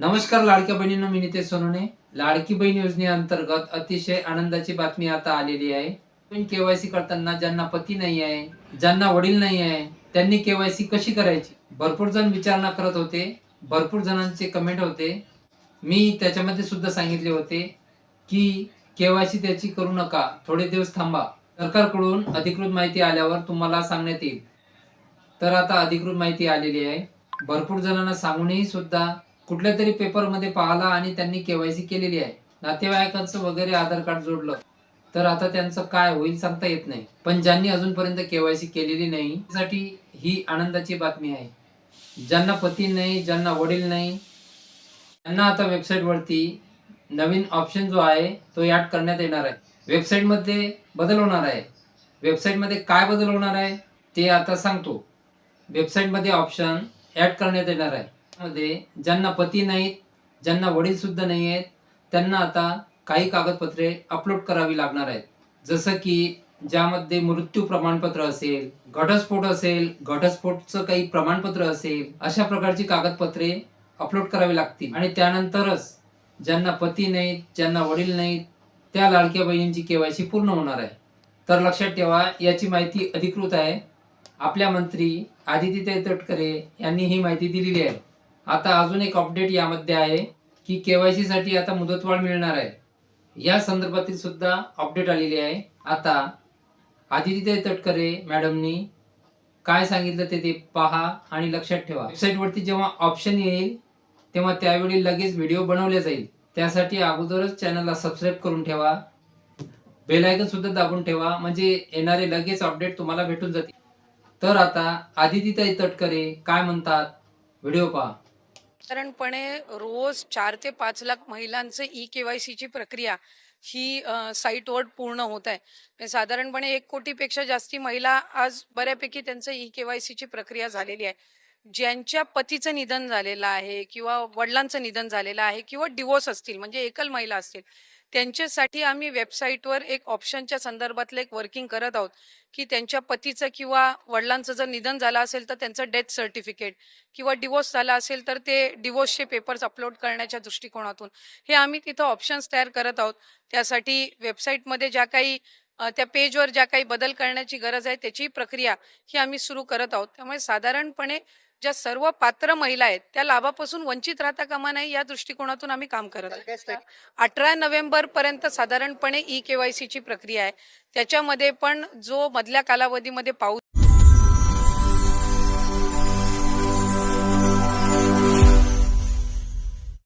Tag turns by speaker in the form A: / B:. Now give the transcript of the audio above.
A: नमस्कार लाडक्या बहिणींना मी नितेश सोनवणे. लाडकी बहीण योजनेअंतर्गत अतिशय आनंदाची बातमी आता आलेली आहे. पण केवायसी करताना ज्यांना पती नाही आहे ज्यांना वडील नाही आहे त्यांनी केवायसी कशी करायची? भरपूर जण विचारणा करत होते भरपूर जणांचे कमेंट होते. मी त्याच्यामध्ये सुद्धा सांगितले होते की केवायसी त्याची करू नका थोडे दिवस थांबा. सरकारकडून अधिकृत माहिती आल्यावर तुम्हाला सांगण्यात येईल. तर आता अधिकृत माहिती आलेली आहे. भरपूर जणांना सांगूनही सुद्धा कुठल्या तरी पेपरमध्ये पाहिला आणि त्यांनी केवायसी केलेली आहे. नातेवाईकांचं वगैरे आधार कार्ड जोडलं. तर आता त्यांचं काय होईल सांगता येत नाही. पण ज्यांनी अजूनपर्यंत केवायसी केलेली नाही साठी ही आनंदाची बातमी आहे. ज्यांना पती नाही ज्यांना वडील नाही त्यांना आता वेबसाईटवरती नवीन ऑप्शन जो आहे तो ऍड करण्यात येणार आहे. वेबसाईटमध्ये बदल होणार आहे. वेबसाईटमध्ये काय बदल होणार आहे ते आता सांगतो. वेबसाईटमध्ये ऑप्शन ऍड करण्यात येणार आहे. मध्ये ज्यांना पती नाहीत ज्यांना वडील सुद्धा नाही आहेत त्यांना आता काही कागदपत्रे अपलोड करावी लागणार आहेत. जसं की ज्यामध्ये मृत्यू प्रमाणपत्र असेल घटस्फोट असेल घटस्फोटचं काही प्रमाणपत्र असेल अशा प्रकारची कागदपत्रे अपलोड करावी लागतील. आणि त्यानंतरच ज्यांना पती नाहीत ज्यांना वडील नाहीत त्या लाडक्या बहिणींची केवायसी पूर्ण होणार आहे. तर लक्षात ठेवा याची माहिती अधिकृत आहे. आपल्या मंत्री आदित्यताई तटकरे यांनी ही माहिती दिलेली आहे. आता अजून एक अपडेट यामध्ये आहे की केवायसी साठी आता मुदतवाढ मिळणार आहे. या संदर्भातील सुद्धा अपडेट आलेली आहे. आता आदित्यताई तटकरे मॅडमनी काय सांगितलं ते ते पहा आणि लक्षात ठेवा. वेबसाईटवरती जेव्हा ऑप्शन येईल तेव्हा त्यावेळी लगेच व्हिडिओ बनवले जाईल. त्यासाठी अगोदरच चॅनलला सबस्क्राईब करून ठेवा. बेलायकन सुद्धा दाबून ठेवा. म्हणजे येणारे लगेच अपडेट तुम्हाला भेटून जातील. तर आता आदिती तटकरे काय म्हणतात? व्हिडिओ पहा.
B: साधारणपणे रोज चार ते पाच लाख महिलांचं ई केवायसीची प्रक्रिया ही साईटवर पूर्ण होत आहे. म्हणजे साधारणपणे एक कोटीपेक्षा जास्ती महिला आज बऱ्यापैकी त्यांचं ई केवायसीची प्रक्रिया झालेली आहे. ज्यांच्या पतीचं निधन झालेलं आहे किंवा वडिलांचं निधन झालेलं आहे किंवा डिवोर्स असतील म्हणजे एकल महिला असतील त्यांच्यासाठी आम्ही वेबसाईटवर एक ऑप्शनच्या संदर्भातलं एक वर्किंग करत आहोत. की त्यांच्या पतीचं किंवा वडिलांचं जर निधन झालं असेल तर त्यांचं डेथ सर्टिफिकेट किंवा डिवोर्स झाला असेल तर ते डिवोर्सचे पेपर्स अपलोड करण्याच्या दृष्टिकोनातून. हे आम्ही तिथं ऑप्शन्स तयार करत आहोत. त्यासाठी वेबसाईटमध्ये ज्या काही त्या पेजवर ज्या काही बदल करण्याची गरज आहे त्याची प्रक्रिया ही आम्ही सुरू करत आहोत. त्यामुळे साधारणपणे ज्या सर्व पात्र महिला आहेत त्या लाभापासून वंचित राहता कामा नये या दृष्टिकोनातून आम्ही काम करत आहोत. अठरा नोव्हेंबर पर्यंत साधारणपणे ई केवायसीची प्रक्रिया आहे. त्याच्यामध्ये पण जो मधल्या कालावधीमध्ये पाऊस